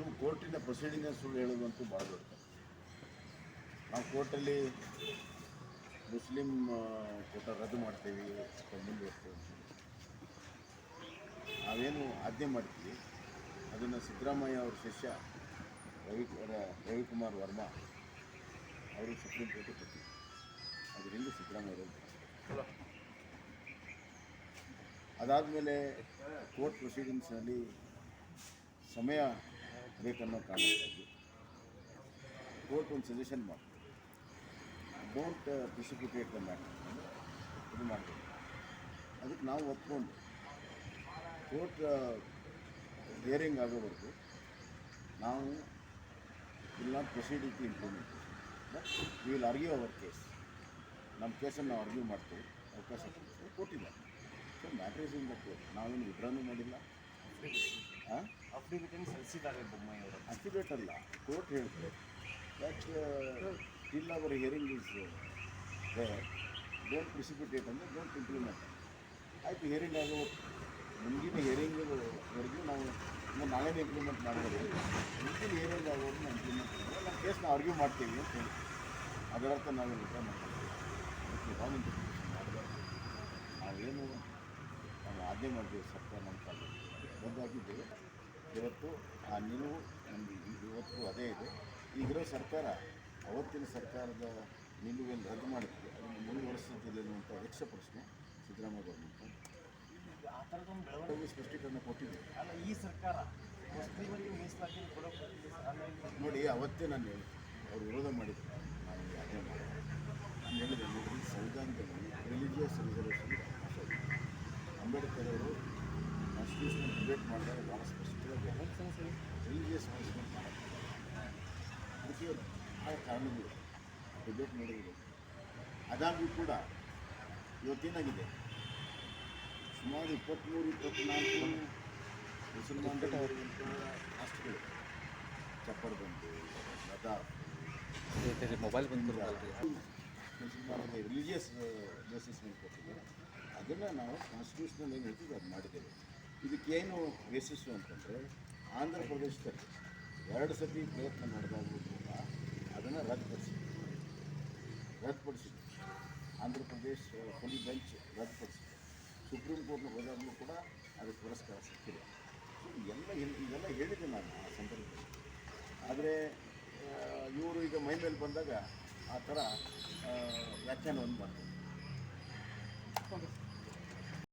ಅದು ಕೋರ್ಟಿನ ಪ್ರೊಸೀಡಿಂಗ್ ಸುಳ್ಳು ಹೇಳೋದಂತೂ ಭಾಳ ದೊಡ್ಡ. ನಾವು ಕೋರ್ಟಲ್ಲಿ ಮುಸ್ಲಿಂ ಕೋಟ ರದ್ದು ಮಾಡ್ತೀವಿ ಮುಂದುವರ್ತೀವಿ. ನಾವೇನು ಆಜ್ಞೆ ಮಾಡ್ತೀವಿ ಅದನ್ನು ಸಿದ್ದರಾಮಯ್ಯ ಅವ್ರ ಶಿಷ್ಯ ರವಿ ರವಿಕುಮಾರ್ ವರ್ಮಾ ಅವರು ಸುಪ್ರೀಂ ಕೋರ್ಟಿಗೆ ಕೊಟ್ಟಿದ್ದರು ಅದರಿಂದ ಸಿದ್ದರಾಮಯ್ಯ ಅದಾದಮೇಲೆ ಕೋರ್ಟ್ ಪ್ರೊಸೀಡಿಂಗ್ಸ್ನಲ್ಲಿ ಸಮಯ ಬೇಕನ್ನೋ ಕಾರಣಕ್ಕಾಗಿ ಕೋರ್ಟ್ ಒಂದು ಸಜೆಷನ್ ಮಾಡ್ತೀವಿ ಡೋಂಟ್ ಪ್ರಿಸಿಪಿಟೇಟ್ ದ ಇದು ಮಾಡ್ತೀವಿ ಅದಕ್ಕೆ ನಾವು ಒಪ್ಕೊಂಡು ಕೋರ್ಟ್ ಹಿಯರಿಂಗ್ ಆಗೋವರೆಗೂ ನಾವು ಇಲ್ಲ proceeding proceed with implementation but will argue our case ನಮ್ಮ ಕೇಸನ್ನು ನಾವು ಅರ್ಗ್ಯೂ ಮಾಡ್ತೀವಿ. ಅವಕಾಶ ಕೊಟ್ಟಿಲ್ಲ ಸೊ ಮ್ಯಾಟ್ರೀಸಿಂದ ಕೋರ್ಟ್ ನಾವೇನು ವಿಡ್ರಾನು ಮಾಡಿಲ್ಲ. ಅಫಿಡವಿಟನ್ನು ಸಲ್ಲಿಸಿದ್ದಾರೆ ಬೊಮ್ಮಾಯಿ ಅವರು ಅಫಿಡೇಟ್ ಅಲ್ಲ ಕೋರ್ಟ್ ಹೇಳ್ತಾರೆ that till our hearing is don't precipitate ಅಂದರೆ ಡೋಂಟ್ ಇಂಪ್ಲಿಮೆಂಟ್ ಆಯಿತು ಹಿಯರಿಂಗ್ ಆಗೋ ಮುಂದಿನ ಹಿಯರಿಂಗ್ವರೆಗೂ ನಾವು ಇನ್ನು ನಾಳೆನೇ ಇಂಪ್ಲಿಮೆಂಟ್ ಮಾಡ್ಬೋದು. ಮುಂದಿನ ಹಿಯರಿಂಗ್ ಆಗೋವರೆಗೂ ನಾವು ಇಂಪ್ಲಿಮೆಂಟ್ ಮಾಡಿದ್ರೆ ನಮ್ಮ ಕೇಸ್ನ ಆರ್ಗ್ಯೂ ಮಾಡ್ತೀವಿ ಅಂತ ಹೇಳಿ. ಅದರರ್ಥ ನಾವು ರಿಟರ್ನ್ ಮಾಡ್ತೀವಿ. ರಾಂಗ್ ಮಾಡಬಾರ್ದು ನಾವೇನು, ನಾವು ಆಜ್ಞೆ ಮಾಡ್ತೀವಿ, ಸರ್ಕಾರ ನಮ್ಮ ಕಾಲದಲ್ಲಿ ಬದ್ದಾಗಿದ್ದೇವೆ ಇವತ್ತು ಆ ನಿಲುವು ನಮಗೆ ಇವತ್ತು ಅದೇ ಇದೆ. ಈಗಿರೋ ಸರ್ಕಾರ ಅವತ್ತಿನ ಸರ್ಕಾರದ ನಿಲುವನ್ನು ರದ್ದು ಮಾಡಿದ್ವಿ. ಅದನ್ನು ಮುಂದುವರಿಸುತ್ತಿದೆ ಅನ್ನುವಂಥ ಯಕ್ಷ ಪ್ರಶ್ನೆ ಸಿದ್ದರಾಮಯ್ಯ ಗೌರ್ಮೆಂಟ್ ಆ ಥರದೊಂದು ಬೆಳವಣಿಗೆ ಸ್ಪಷ್ಟೀಕರಣ ಕೊಟ್ಟಿದೆ ಅಲ್ಲ ಈ ಸರ್ಕಾರ ಮುಸ್ಲಿಮರಿಗೆ ಮೀಸಲಾತಿ ಕೊಡೋಕೆ ನೋಡಿ ಅವತ್ತೇ ನಾನು ಹೇಳಿದೆ ಅವ್ರು ವಿರೋಧ ಮಾಡಿದ್ರು. ನಾನು ಅದೇ ಮಾಡಿದೆ. ಮಾಡಿ ನಾನು ಹೇಳಿದೆ ನೋಡಿ ಸಂವಿಧಾನದಲ್ಲಿ ರಿಲಿಜಿಯಸ್ ರಿಸರ್ವೇಷನ್ ಅಂಬೇಡ್ಕರ್ ಅವರು ಕಾನ್ಸ್ಟಿಟ್ಯೂಷನ್ ಡಿಬೇಟ್ ಮಾಡಿದಾಗ ಭಾಳ ಸ್ಪಷ್ಟವಾಗಿ ರಿಲಿಜಿಯಸ್ ಮ್ಯಾನೇಜ್ಮೆಂಟ್ ಮಾಡೋದು ಅದಕ್ಕೆ ಆ ಕಾರಣಗಳು ಡಿಬೇಟ್ ಮಾಡಿದ್ರು ಅದಾಗೂ ಕೂಡ ಇವತ್ತೇನಾಗಿದೆ ಸುಮಾರು ಇಪ್ಪತ್ತ್ಮೂರು ಇಪ್ಪತ್ತ್ನಾಲ್ಕು ಮುಸಲ್ಮಾನ ರಾಷ್ಟ್ರಗಳು ಚಪ್ಪರ್ ಬಂದು ಲದಾಖ್ ಮೊಬೈಲ್ ಮುಸಲ್ಮಾನರಿಗೆ ರಿಲಿಜಿಯಸ್ ಬೇಸಿಸ್ ಮೇಲೆ ಕೊಟ್ಟಿದ್ದಾರೆ. ಅದನ್ನು ನಾವು ಕಾನ್ಸ್ಟಿಟ್ಯೂಷನಲ್ ಏನು ಹೇಳ್ತೀವಿ ಅದು ಮಾಡಿದ್ದೇವೆ. ಇದಕ್ಕೇನು ಯಶಸ್ಸು ಅಂತಂದರೆ ಆಂಧ್ರ ಪ್ರದೇಶದಲ್ಲಿ ಎರಡು ಸತಿ ಪ್ರಯತ್ನ ಮಾಡಿದಾಗಲೂ ಕೂಡ ಅದನ್ನು ರದ್ದುಪಡಿಸಿದ್ರು. ರದ್ದುಪಡಿಸಿದ್ರು. ಆಂಧ್ರ ಪ್ರದೇಶ ಪೊಲಿ ಬೆಂಚ್ ರದ್ದುಪಡಿಸಿದ್ರು. ಸುಪ್ರೀಂ ಕೋರ್ಟ್ನ ಹೋದಾಗಲೂ ಕೂಡ ಅದಕ್ಕೆ ಪುರಸ್ಕಾರ ಸಿಕ್ಕಿದೆ. ಎಲ್ಲ ಇದೆಲ್ಲ ಹೇಳಿದೆ ನಾನು ಆ ಸಂದರ್ಭದಲ್ಲಿ. ಆದರೆ ಇವರು ಈಗ ಮೈ ಮೇಲೆ ಬಂದಾಗ ಆ ಥರ ವ್ಯಾಖ್ಯಾನವನ್ನು ಮಾಡ್ತಾರೆ.